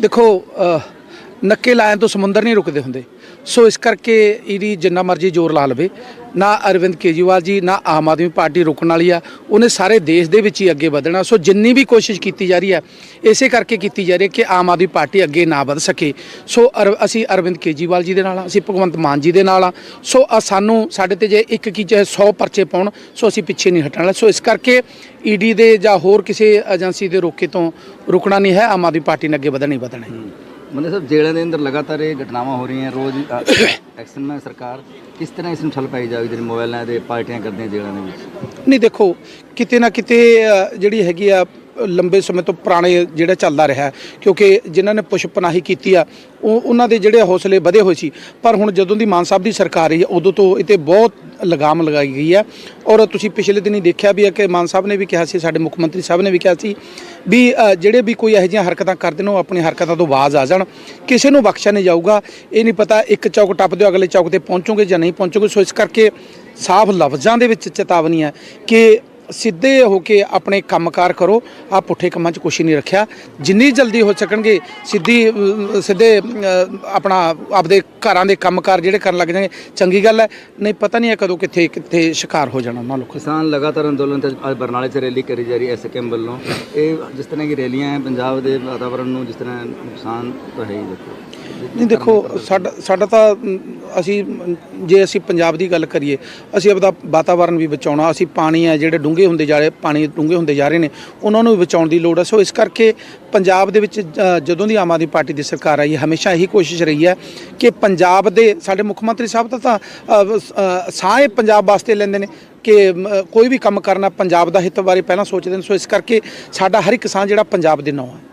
ਦੇਖੋ ਨੱਕੇ ਲਾਇਨ ਤੋਂ ਸਮੁੰਦਰ ਨਹੀਂ ਰੁਕਦੇ ਹੁੰਦੇ। ਸੋ ਇਸ ਕਰਕੇ ਇਹਦੀ ਜਿੰਨਾ ਮਰਜ਼ੀ ਜ਼ੋਰ ਲਾ ਲਵੇ। ਨਾ ਅਰਵਿੰਦ ਕੇਜਰੀਵਾਲ ਜੀ, ਨਾ ਆਮ ਆਦਮੀ ਪਾਰਟੀ ਰੁਕਣ ਵਾਲੀ ਆ। ਉਹਨੇ ਸਾਰੇ ਦੇਸ਼ ਦੇ ਵਿੱਚ ਹੀ ਅੱਗੇ ਵਧਣਾ। ਸੋ ਜਿੰਨੀ ਵੀ ਕੋਸ਼ਿਸ਼ ਕੀਤੀ ਜਾ ਰਹੀ ਹੈ ਇਸੇ ਕਰਕੇ ਕੀਤੀ ਜਾ ਰਹੀ ਹੈ ਕਿ ਆਮ ਆਦਮੀ ਪਾਰਟੀ ਅੱਗੇ ਨਾ ਵਧ ਸਕੇ। ਸੋ ਅਰ- ਅਸੀਂ ਅਰਵਿੰਦ ਕੇਜਰੀਵਾਲ ਜੀ ਦੇ ਨਾਲ ਅਸੀਂ ਭਗਵੰਤ ਮਾਨ ਜੀ ਦੇ ਨਾਲ ਆ। ਸੋ ਸਾਨੂੰ, ਸਾਡੇ ਤੇ ਜੇ ਇੱਕ ਕੀ ਚਾਹੇ 100 ਪਰਚੇ ਪਾਉਣ, ਸੋ ਅਸੀਂ ਪਿੱਛੇ ਨਹੀਂ ਹਟਣ ਵਾਲੇ। ਸੋ ਇਸ ਕਰਕੇ ਈਡੀ ਦੇ ਜਾਂ ਹੋਰ ਕਿਸੇ ਏਜੰਸੀ ਦੇ ਰੋਕੇ ਤੋਂ ਰੁਕਣਾ ਨਹੀਂ ਹੈ। ਆਮ ਆਦਮੀ ਪਾਰਟੀ ਨੇ ਅੱਗੇ ਵਧਣਾ ਹੀ ਵਧਣਾ ਹੈ। ਮੰਨੇ ਸਾਹਿਬ ਜੇਲ੍ਹਾਂ ਦੇ ਅੰਦਰ ਲਗਾਤਾਰ ਇਹ ਘਟਨਾਵਾਂ ਹੋ ਰਹੀਆਂ ਰੋਜ਼ ਐਕਸ਼ਨ में ਸਰਕਾਰ। ਕਿਸ ਤਰ੍ਹਾਂ ਇਸ ਨੂੰ ਠੱਲ ਪਾਈ ਜਾਵੇ ਜਿਹੜੀ ਮੋਬਾਈਲਾਂ ਦੇ ਪਾਰਟੀਆਂ ਕਰਦੀਆਂ ਜੇਲ੍ਹਾਂ ਦੇ ਵਿੱਚ? ਨਹੀਂ ਦੇਖੋ ਕਿਤੇ ਨਾ ਕਿਤੇ ਅ, ਜਿਹੜੀ ਹੈਗੀ ਆ ਲੰਬੇ ਸਮੇਂ ਤੋਂ ਪੁਰਾਣੇ ਜਿਹੜਾ ਚੱਲਦਾ ਰਿਹਾ ਕਿਉਂਕਿ ਜਿਨ੍ਹਾਂ ਨੇ ਪੁਸ਼ਪ ਪਨਾਹੀ ਕੀਤੀ ਆ, ਉਹ ਉਹਨਾਂ ਦੇ ਜਿਹੜੇ ਹੌਸਲੇ ਵਧੇ ਹੋਏ ਸੀ। ਪਰ ਹੁਣ ਜਦੋਂ ਦੀ ਮਾਨ ਸਾਹਿਬ ਦੀ ਸਰਕਾਰ ਰਹੀ ਹੈ, ਉਦੋਂ ਤੋਂ ਇਹ ਤੇ ਬਹੁਤ ਲਗਾਮ ਲਗਾਈ ਗਈ ਹੈ। ਔਰ ਤੁਸੀਂ ਪਿਛਲੇ ਦਿਨੀ ਦੇਖਿਆ ਵੀ ਹੈ ਕਿ ਮਾਨ ਸਾਹਿਬ ਨੇ ਵੀ ਕਿਹਾ ਸੀ, ਸਾਡੇ ਮੁੱਖ ਮੰਤਰੀ ਸਾਹਿਬ ਨੇ ਵੀ ਕਿਹਾ ਸੀ ਵੀ ਜਿਹੜੇ ਵੀ ਕੋਈ ਇਹੋ ਜਿਹੀਆਂ ਹਰਕਤਾਂ ਕਰਦੇ ਨੇ, ਉਹ ਆਪਣੀ ਹਰਕਤਾਂ ਤੋਂ ਬਾਜ਼ ਆ ਜਾਣ। ਕਿਸੇ ਨੂੰ ਬਖਸ਼ਿਆ ਨਹੀਂ ਜਾਊਗਾ। ਇਹ ਨਹੀਂ ਪਤਾ ਇੱਕ ਚੌਕ ਟੱਪਦੇ ਹੋ ਅਗਲੇ ਚੌਕ ਤੇ ਪਹੁੰਚੋਗੇ ਜਾਂ ਨਹੀਂ ਪਹੁੰਚੋਗੇ। ਸੋ ਇਸ ਕਰਕੇ ਸਾਫ਼ ਲਫ਼ਜ਼ਾਂ ਦੇ ਵਿੱਚ ਚੇਤਾਵਨੀ ਹੈ ਕਿ ਸਿੱਧੇ ਹੋ ਕੇ ਆਪਣੇ ਕੰਮਕਾਰ ਕਰੋ। ਆ ਪੁੱਠੇ ਕੰਮਾਂ 'ਚ ਕੁਛ ਨਹੀਂ ਰੱਖਿਆ। ਜਿੰਨੀ ਜਲਦੀ ਹੋ ਸਕਣਗੇ ਸਿੱਧੀ ਸਿੱਧੇ ਆਪਣਾ ਆਪਦੇ ਘਰਾਂ ਦੇ ਕੰਮਕਾਰ ਜਿਹੜੇ ਕਰਨ ਲੱਗ ਜਾਣਗੇ ਚੰਗੀ ਗੱਲ ਹੈ। ਨਹੀਂ ਪਤਾ ਨਹੀਂ ਹੈ ਕਦੋਂ ਕਿੱਥੇ ਕਿੱਥੇ ਸ਼ਿਕਾਰ ਹੋ ਜਾਣਾ ਉਹਨਾਂ ਲੋਕਾਂ ਕਿਸਾਨ ਲਗਾਤਾਰ ਅੰਦੋਲਨ ਤੇ ਅੱਜ ਬਰਨਾਲੇ 'ਚ ਰੈਲੀ ਕਰੀ ਜਾ ਰਹੀ ਹੈ ਐਸਕੇਐਮ ਵੱਲੋਂ। ਇਹ ਜਿਸ ਤਰ੍ਹਾਂ ਦੀ ਰੈਲੀਆਂ ਹੈ ਪੰਜਾਬ ਦੇ ਵਾਤਾਵਰਣ ਨੂੰ ਜਿਸ ਤਰ੍ਹਾਂ ਨੁਕਸਾਨ ਤਾਂ ਹੈ ਹੀ ਦੇਖੋ। ਨਹੀਂ ਦੇਖੋ ਸਾਡਾ ਸਾਡਾ ਤਾਂ ਅਸੀਂ, ਜੇ ਅਸੀਂ ਪੰਜਾਬ ਦੀ ਗੱਲ ਕਰੀਏ, ਅਸੀਂ ਆਪਦਾ ਵਾਤਾਵਰਣ ਵੀ ਬਚਾਉਣਾ, ਅਸੀਂ ਪਾਣੀ ਹੈ ਜਿਹੜੇ ਡੂੰਘੇ ਹੁੰਦੇ ਜਾ ਰਹੇ, ਪਾਣੀ ਡੂੰਘੇ ਹੁੰਦੇ ਜਾ ਰਹੇ ਨੇ, ਉਹਨਾਂ ਨੂੰ ਵੀ ਬਚਾਉਣ ਦੀ ਲੋੜ ਹੈ। ਸੋ ਇਸ ਕਰਕੇ ਪੰਜਾਬ ਦੇ ਵਿੱਚ ਜਦੋਂ ਦੀ ਆਮ ਆਦਮੀ ਪਾਰਟੀ ਦੀ ਸਰਕਾਰ ਆਈ ਹੈ ਹਮੇਸ਼ਾ ਇਹੀ ਕੋਸ਼ਿਸ਼ ਰਹੀ ਹੈ ਕਿ ਪੰਜਾਬ ਦੇ ਸਾਡੇ ਮੁੱਖ ਮੰਤਰੀ ਸਾਹਿਬ ਦਾ ਤਾਂ ਸਾਹ ਪੰਜਾਬ ਵਾਸਤੇ ਲੈਂਦੇ ਨੇ ਕਿ ਕੋਈ ਵੀ ਕੰਮ ਕਰਨਾ ਪੰਜਾਬ ਦਾ ਹਿੱਤ ਬਾਰੇ ਪਹਿਲਾਂ ਸੋਚਦੇ ਨੇ। ਸੋ ਇਸ ਕਰਕੇ ਸਾਡਾ ਹਰ ਇੱਕ ਕਿਸਾਨ ਜਿਹੜਾ ਪੰਜਾਬ ਦੇ ਨਾਂ ਹੈ।